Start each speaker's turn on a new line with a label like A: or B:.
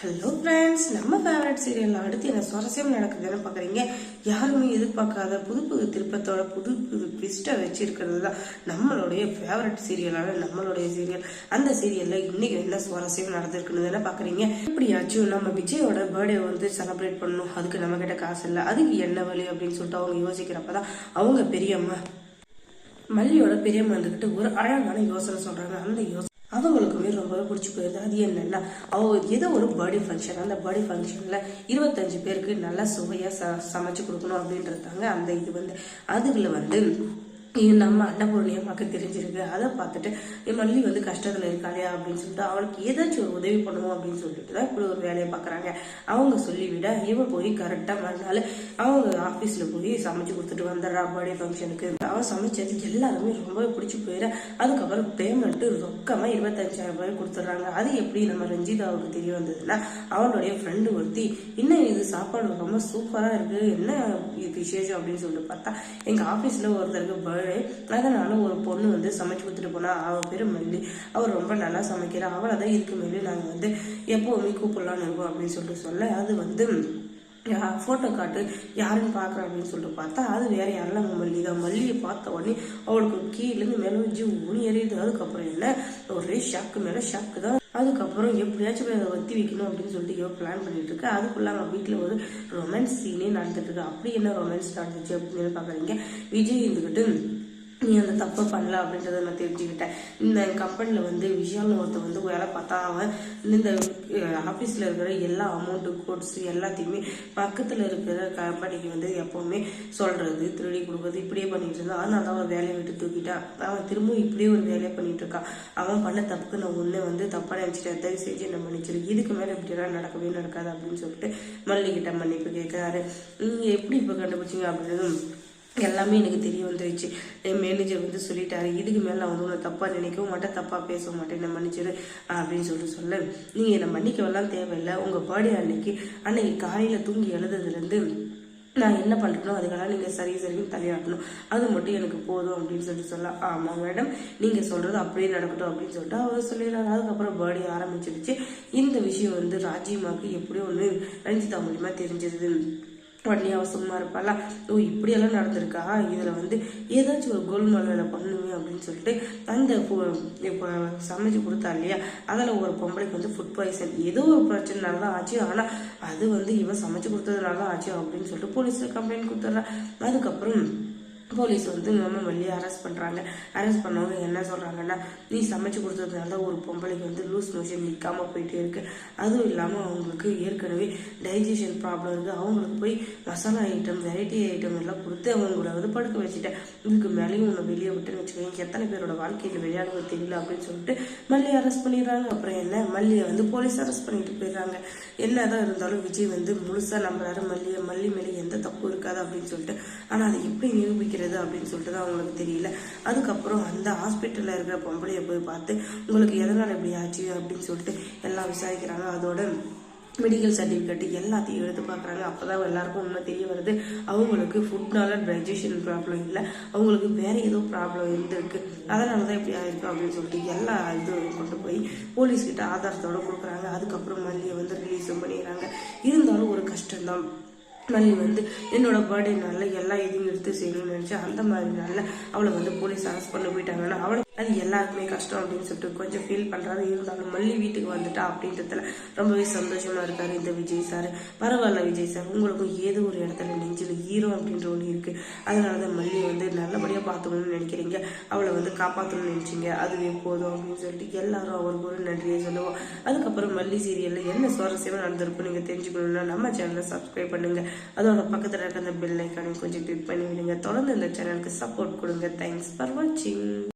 A: Hello friends நம்ம favourite சீரியலில் அடுத்து என்ன சுவாரஸ்யம் நடக்குதுன்னு பார்க்குறீங்க? யாருமே எதிர்பார்க்காத புது புது திருப்பத்தோட புது புது ட்விஸ்ட்டை வச்சிருக்கிறது தான் நம்மளுடைய ஃபேவரட் சீரியலான நம்மளுடைய சீரியல் அந்த சீரியலில் இன்னைக்கு என்ன சுவாரஸ்யம் நடந்திருக்குன்னு தானே பார்க்குறீங்க? எப்படியாச்சும் நம்ம விஜயோட பர்த்டே வந்து செலிப்ரேட் பண்ணணும். அதுக்கு நம்ம கிட்ட காசு இல்லை. அதுக்கு என்ன வழி அப்படின்னு சொல்லிட்டு அவங்க யோசிக்கிறப்ப தான் அவங்க பெரியம்மா மல்லியோட பெரியம்மா இருந்துக்கிட்டு ஒரு அழகான யோசனை சொல்கிறாங்க அந்த யோசனை அவங்களுக்குமே ரொம்பவே பிடிச்சி போயிருது அது என்னென்னா அவங்க ஏதோ ஒரு பர்த்டே ஃபங்க்ஷன் அந்த பர்த்டே ஃபங்க்ஷனில் இருபத்தஞ்சு பேருக்கு நல்லா சுவையாக ச சமைச்சு கொடுக்கணும் அப்படின்றதாங்க அந்த இது வந்து. அதுகளை வந்து இது நம்ம அன்னபூர்ணி அம்மாவுக்கு தெரிஞ்சிருக்கு. அதை பார்த்துட்டு மல்லி வந்து கஷ்டத்தில் இருக்காளையா அப்படின்னு சொல்லிட்டு அவளுக்கு ஏதாச்சும் ஒரு உதவி பண்ணுவோம் அப்படின்னு சொல்லிட்டு தான் இப்படி ஒரு வேலையை பார்க்குறாங்க. அவங்க சொல்லிவிட இவன் போய் கரெக்டாக மறுநாள் அவங்க ஆஃபீஸில் போய் சமைச்சு கொடுத்துட்டு வந்துடுறா பர்த்டே ஃபங்க்ஷனுக்கு அவன் சமைச்சது எல்லாருமே ரொம்பவே பிடிச்சி போயிட அதுக்கப்புறம் பேமெண்ட்டு ரொக்கமாக இருபத்தஞ்சாயிரம் ரூபாய் கொடுத்துட்றாங்க. அது எப்படி நம்ம ரஞ்சிதாவுக்கு தெரிய வந்ததுன்னா அவனுடைய ஃப்ரெண்டு ஒருத்தி இன்னும் இது சாப்பாடு ரொம்ப சூப்பராக இருக்குது என்ன இது விசேஷம்? அப்படின்னு சொல்லிட்டு பார்த்தா எங்கள் ஆஃபீஸில் ஒருத்தருக்கு பர்த்டே அதனால ஒரு பொண்ணு வந்து சமைச்சு கொடுத்துட்டு போனா அவள் பேர் மல்லி. அவர் ரொம்ப நல்லா சமைக்கிறா அவளை தான் இதுக்கு மேலே நாங்கள் வந்து எப்போவுமே கூப்பிடலான்னு இருக்கோம் அப்படின்னு சொல்லிட்டு சொல்ல அது வந்து ஃபோட்டோ காட்டு யாருன்னு பார்க்குறா அப்படின்னு சொல்லிட்டு பார்த்தா அது வேற யாரெல்லாம் நம்ம மல்லி தான் மல்லியை பார்த்த உடனே அவளுக்கு கீழேருந்து மேலே வச்சு ஊனி எறியுது அதுக்கப்புறம் என்ன? ஒரே ஷாக்கு மேலே ஷாக்கு தான். அதுக்கப்புறம் எப்படியாச்சும் போய் அதை ஒத்தி வைக்கணும் அப்படின்னு சொல்லிட்டு இவ பிளான் பண்ணிட்டு இருக்கு. அதுக்குள்ள அவன் வீட்டில் ஒரு ரொமான்ஸ் சீனே நடந்துட்டு இருக்கு. அப்படி என்ன ரொமான்ஸ் நடந்துச்சு அப்படின்னு பார்க்குறீங்க விஜய் இருந்துக்கிட்டு நீ அந்த தப்பை பண்ணல அப்படின்றத நான் தெரிஞ்சுக்கிட்டேன். இந்த கம்பெனியில் வந்து விஷால்னு ஒருத்தர் வந்து வேலை பார்த்தா அவன் இந்த ஆஃபீஸில் இருக்கிற எல்லா அமௌண்ட்டு கோட்ஸ் எல்லாத்தையுமே பக்கத்தில் இருக்கிற கம்பெனிக்கு வந்து எப்போவுமே சொல்கிறது திருடி கொடுக்குறது இப்படியே பண்ணிட்டு இருந்தான். அதனால தான் அவன் வேலையை விட்டு தூக்கிட்டான். அவன் திரும்பவும் இப்படியே ஒரு வேலையை பண்ணிட்டு இருக்கான். அவன் பண்ண தப்புக்கு நான் ஒன்று வந்து தப்பாக நினச்சிட்டேன். தயவு செஞ்சு என்ன மன்னிச்சிரு. இதுக்கு மேலே இப்படிலாம் நடக்கவே நடக்காது அப்படின்னு சொல்லிட்டு மல்லிகிட்ட மன்னிப்பு கேட்குறாரு. நீங்கள் எப்படி இப்போ கண்டுபிடிச்சிங்க அப்படின்னு எல்லாமே எனக்கு தெரிய வந்துருச்சு. என் மேனேஜர் வந்து சொல்லிட்டாரு இதுக்கு மேலே நான் வந்து உன்னை தப்பாக நினைக்கவும் மாட்டேன் தப்பாக பேச மாட்டேன் என்ன மன்னிச்சிரு அப்படின்னு சொல்லிட்டு சொல்ல. நீங்கள் என்னை மன்னிக்கவெல்லாம் தேவையில்லை. உங்கள் பர்த்டே அன்னைக்கு அன்னைக்கு காலையில் தூங்கி எழுதுறதுலேருந்து நான் என்ன பண்ணுறனோ அதுக்கெல்லாம் நீங்கள் சரி சரின்னு தலையாட்டணும். அது மட்டும் எனக்கு போதும் அப்படின்னு சொல்லிட்டு சொல்ல ஆமாம் மேடம் நீங்கள் சொல்கிறது அப்படியே நடக்கட்டும் அப்படின்னு சொல்லிட்டு அவர் சொல்லிடுறாரு. அதுக்கப்புறம் பர்த்டே ஆரம்பிச்சிருச்சு இந்த விஷயம் வந்து ராஜிமாக்கு எப்படியோ ஒன்று ரஞ்சிதா மூலியமாக தெரிஞ்சது. வண்டி அவசரமாக சும்மா இருப்பாளா? ஓ இப்படியெல்லாம் நடந்திருக்கா? இதில் வந்து ஏதாச்சும் ஒரு கோல்மால் வேலை பண்ணுமே அப்படின்னு சொல்லிட்டு அந்த இப்போ சமைச்சு கொடுத்தா இல்லையா? அதில் ஒரு பொம்பளைக்கு வந்து ஃபுட் பாய்சன் ஏதோ ஒரு பிரச்சனைனால தான் ஆச்சு. ஆனால் அது வந்து இவன் சமைச்சு கொடுத்ததுனால தான் ஆச்சு அப்படின்னு சொல்லிட்டு போலீஸில் கம்ப்ளைண்ட் கொடுத்துட்றான் அதுக்கப்புறம் போலீஸ் வந்து நம்ம மல்லியை அரெஸ்ட் பண்ணுறாங்க அரெஸ்ட் பண்ணவங்க என்ன சொல்கிறாங்கன்னா நீ சமைச்சு கொடுத்ததுனால ஒரு பொம்பளைக்கு வந்து லூஸ் மோஷன் நிற்காம போயிட்டே இருக்கு. அதுவும் இல்லாமல் அவங்களுக்கு ஏற்கனவே டைஜஷன் ப்ராப்ளம் இருக்குது அவங்களுக்கு போய் மசாலா ஐட்டம் வெரைட்டி ஐட்டம் எல்லாம் கொடுத்து அவங்கள வந்து படுக்க வச்சுட்டேன். இதுக்கு மேலேயும் உன்னை வெளியே விட்டுன்னு வச்சுக்கோங்க எத்தனை பேரோட வாழ்க்கையில் விளையாடுவது தெரியல அப்படின்னு சொல்லிட்டு மல்லியை அரெஸ்ட் பண்ணிடுறாங்க. அப்புறம் என்ன? மல்லியை வந்து போலீஸ் அரெஸ்ட் பண்ணிட்டு போயிடுறாங்க. என்னதான் இருந்தாலும் விஜய் வந்து முழுசாக நம்புறாரு மல்லியை. மல்லி மேலே எந்த தப்பு கூடாது அப்படின்னு சொல்லிட்டு. ஆனால் அதை எப்படி நிரூபிக்கிறது அப்படின்னு சொல்லிட்டு தான் அவங்களுக்கு தெரியல. அதுக்கப்புறம் அந்த ஹாஸ்பிட்டலில் இருக்கிற பொம்பளையை போய் பார்த்து உங்களுக்கு எதனால் இப்படி ஆச்சு? அப்படின்னு சொல்லிட்டு எல்லாம் விசாரிக்கிறாங்க. அதோட மெடிக்கல் சர்டிஃபிகேட்டு எல்லாத்தையும் எடுத்து பார்க்குறாங்க. அப்போ தான் எல்லாருக்கும் உண்மை தெரிய வருது. அவங்களுக்கு ஃபுட்னால டைஜஷன் ப்ராப்ளம் இல்லை. அவங்களுக்கு வேறு ஏதோ ப்ராப்ளம் இருந்திருக்கு. அதனால தான் இப்படி ஆயிருக்கு அப்படின்னு சொல்லிட்டு எல்லா இதுவும் கொண்டு போய் போலீஸ்கிட்ட ஆதாரத்தோட கொடுக்குறாங்க. அதுக்கப்புறம் மல்லியை வந்து ரிலீஸும் பண்ணிடுறாங்க. இருந்தாலும் ஒரு கஷ்டம்தான். மல்லி வந்து என்னோட பர்த்டே நாளில் எல்லா இதையும் எடுத்து செய்யணும்னு நினச்சி அந்த மாதிரி நாளில் அவளை வந்து போலீஸ் அரெஸ்ட் பண்ண போயிட்டாங்கன்னா அவளை அது எல்லாருக்குமே கஷ்டம் அப்படின்னு சொல்லிட்டு கொஞ்சம் ஃபீல் பண்ணுறாரு இருந்தாலும் மல்லி வீட்டுக்கு வந்துட்டா அப்படின்றதுல ரொம்பவே சந்தோஷமாக இருக்காரு இந்த விஜய் சார் பரவாயில்ல விஜய் சார் உங்களுக்கும் ஏதோ ஒரு இடத்துல நெஞ்சில் ஈரம் அப்படின்ற ஒன்று இருக்குது அதனால தான் மல்லி வந்து நல்லபடியாக பார்த்துக்கணும்னு நினைக்கிறீங்க. அவளை வந்து காப்பாற்றணும்னு நினைச்சிங்க. அதுவே போதும் அப்படின்னு சொல்லிட்டு எல்லாரும் அவருக்கு ஒரு நன்றியை சொல்லுவோம். அதுக்கப்புறம் மல்லி சீரியலில் என்ன சுவாரஸ்யமாக நடந்திருக்கும் நீங்கள் தெரிஞ்சுக்கணும்னா நம்ம சேனலை சப்ஸ்கிரைப் பண்ணுங்க. அதோட பக்கத்தில் இருக்க அந்த பெல் ஐக்கானையும் கொஞ்சம் கிளிக் பண்ணி விடுங்க தொடர்ந்து இந்த சேனலுக்கு சப்போர்ட் கொடுங்க. தேங்க்ஸ் ஃபார் வாட்சிங்